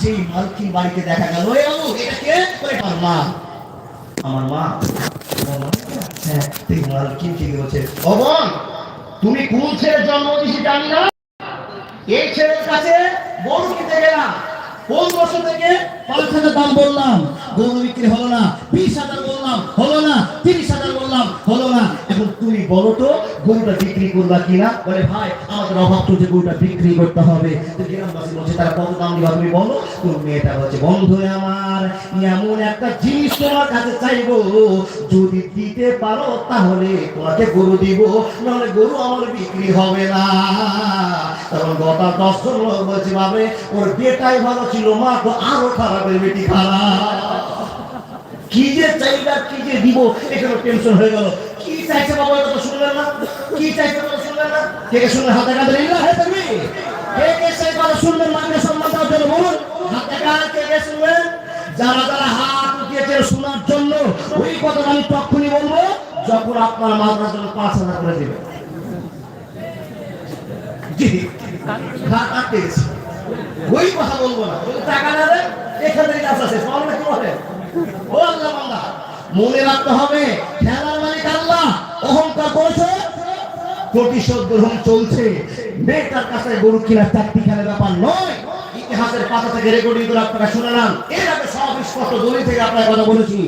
যেই মালকিন বাড়িতে দেখা গেল আমার মা। হ্যাঁ তুমি কোন ছেলের জন্ম দিয়েছি জানি না। এই ছেলের কাছে গরু কিনতে গেলাম। কোন বছর থেকে পাঁচ হাজার দাম বললাম? গরু বিক্রি হলো না। বিশ হাজার বললাম, হলো না। তিরিশ হাজার বললাম, হলো না। এখন তুমি বলো তো গরুটা বিক্রি করবা কিনা? বলে, ভাই, আমাদের অভাব চলছে গরুটা বিক্রি করতে হবে। গ্রামবাসী বলছে, তারা কত দাম দিবা, তুমি বলো। তো মেয়েটা বলছে আমার এমন একটা জিনিস তোমার কাছে চাইব, যদি দিতে পারো তাহলে তোমাকে গরু দিব, নাহলে গরু আমার বিক্রি হবে না। তখন গতা দশ জন লোক বলছে ওর বেটাই ভালো ছিল, মা তো আরও খারাপের বেটি খারাপ। কি যে চাইবা কি যে দিব, এখানে টেনশন হয়ে গেল। কি চাইছে বাবা না? কি না? কে কে শুনলেন হাতে কাঁধে হাতে উঠিয়েছে শোনার জন্য পাঁচ হাজার করে ওই কথা বলব না। টাকা নেবে এখান থেকে কাজ আছে। আল্লাহ মনে রাখতে হবে, খেলার অহংকার করেছে? প্রতিশোধ গ্রহণ চলছে। মেয়েটার কাছে গরু কিনা খেলার ব্যাপার নয়। ইতিহাসের পাতা থেকে থেকে আপনার কথা বলেছি।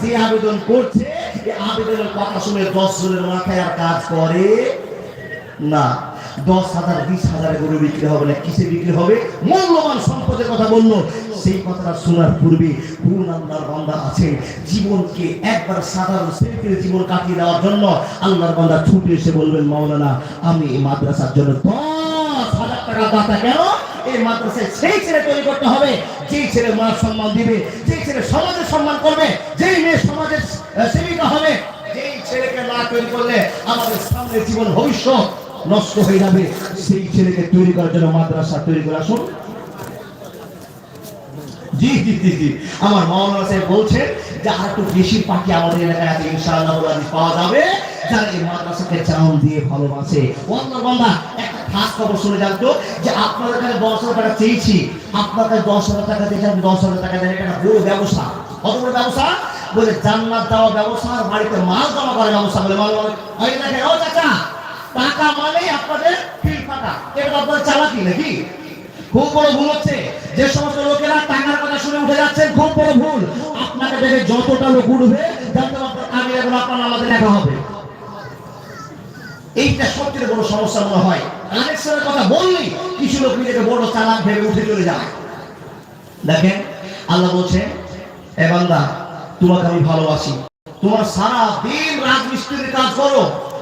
যে আবেদন করছে আবেদনের কথা শুনে দশ জনের মাথায় আর কাজ করে। না, দশ হাজার, বিশ হাজার গরু বিক্রি হবে না। কিসে বিক্রি হবে? মূল্যবান সম্পদের কথা বলল। সেই কথাটা শোনার পূর্বে পূর্ণ আল্লাহর বান্দা আছে জীবনকে একবার সাধারণ সেলফির জীবন কাটিয়ে দেওয়ার জন্য আল্লাহর বান্দা ছুটে এসে বলবেন, মাওলানা, আমি এই মাদ্রাসার জন্য দশ হাজার টাকা দাতা কেন? এই মাদ্রাসায় সেই ছেলে তৈরি করতে হবে। যেই ছেলে মার সম্মান দিবে, যেই ছেলে সমাজের সম্মান করবে, যেই মেয়ে সমাজের সেবিকা হবে, যেই ছেলেকে না তৈরি করলে আমাদের সামনে জীবন ভবিষ্যৎ নষ্ট হয়ে যাবে সেই ছেলেকে তৈরি করার জন্য মাদ্রাসা তৈরি করে আসুন। জি জি জি জি। আমার মাওলানা সাহেব বলছেন যে আর একটু বেশি পাখি আমাদের এলাকায় আছে, ইনশাআল্লাহ আল্লাহ পাওয়া যাবে। যারা এই মাদ্রাসাকে চাউন দিয়ে ভালোবাসে। অন্য বান্দা, একটা খাস খবর শুনে জানতো যে আপনাদের কাছে দশ হাজার টাকা চেয়েছি। আপনার কাছে দশ হাজার টাকা দিয়েছি আপনি দশ হাজার টাকা দেন একটা বড় ব্যবসা। কত বড় ব্যবসা? বলে জান্নাত দেওয়া ব্যবসা আর বাড়িতে মাল জমা করার ব্যবসা বলে মাল বলে চাচা টাকা মানেই আপনাদের ফিল চালাকি নাকি? খুব বড় ভুল হচ্ছে। যে সমস্ত লোকেরা টাকার কথা শুনে উঠে যাচ্ছেন, খুব বড় ভুল। আপনাকে দেখে যতটা লোক উঠবে আপনার আমাদের লেখা হবে। এইটা সবচেয়ে বড় সমস্যা মনে হয়। কানেকশনের কথা বললেই কিছু লোক নিজেকে বড় চালাক ভেবে উঠে চলে যায়। দেখেন, আল্লাহ বলছে, এ বান্দা, তোমাকে আমি ভালোবাসি। তোমার সারা দিন রাজমিস্ত্রির কাজ করো।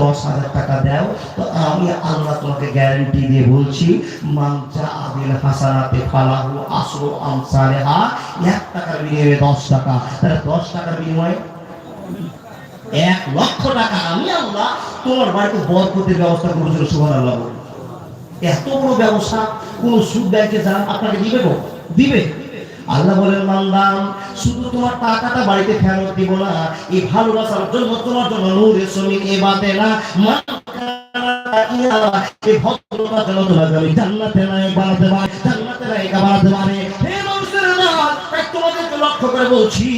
দশ হাজার টাকা দাও, তো আমি আল্লাহ তোমাকে গ্যারান্টি দিয়ে বলছি যা আবিল হাসানাতে ফালাহু আসরু আমসালেহা এক টাকার বিনিময়ে দশ টাকা। তাহলে দশ টাকার বিনিময়ে এক লক্ষ টাকা। আমি আল্লাহ তোমার বাড়িতে বরকতের ব্যবস্থা করেছিল সুহান আল্লাহ এত বড় ব্যবসা, কোন সুদ ব্যাংকে যান আপনাকে দিবে গো? দিবে। আল্লাহ বলেন মানলাম শুধু তোমার টাকাটা বাড়িতে ফেরত দিব না, এই ভালোবাসার জন্য, তোমার জন্য নূরে সমিন এ বাতে না এই ভদ্রতার জন্য তোমাকে আমি জান্নাতে নায়ক বানাতে জান্নাতে লক্ষ্য করে বলছি,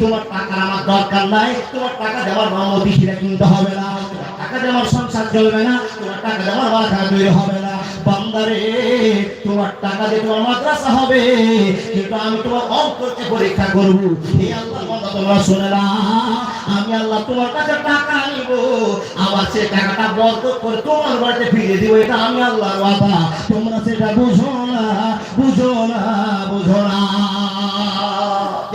তোমার টাকা আমার দরকার নাই, তোমার টাকা দেওয়ার মামতি কিনতে হবে না টাকা দেওয়ার সংসার চলবে না, তোমার টাকা দেওয়ার বাধা তৈরি হবে বান্দারে, তোমার টাকা দিয়ে তোমার মাদ্রাসা হবে। কিন্তু আমি তোমার অন্তরকে পরীক্ষা করব এই আল্লাহ বান্দা তোমরা শুনে আমি আল্লাহ, তোমার কাছে টাকা নিব। আবার সে টাকাটা বরকত করে তোমার বাড়িতে ফিরিয়ে দিব। এটা আমি আল্লাহর ওয়াদা। তোমরা সেটা বুঝো না বুঝো না বুঝো না।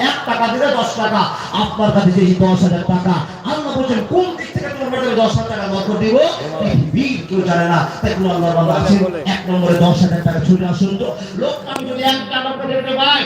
এক টাকা দিলে দশ টাকা, আপনার কাছে যে দশ হাজার টাকা, আল্লাহ বলছেন, কোন দিক দশ হাজার টাকা বরকত দিব। আছেন? এক নম্বরে দশ হাজার টাকা ছুটে আসুন তো। লোক, আমি যদি এক টাকা করে দিতে পাই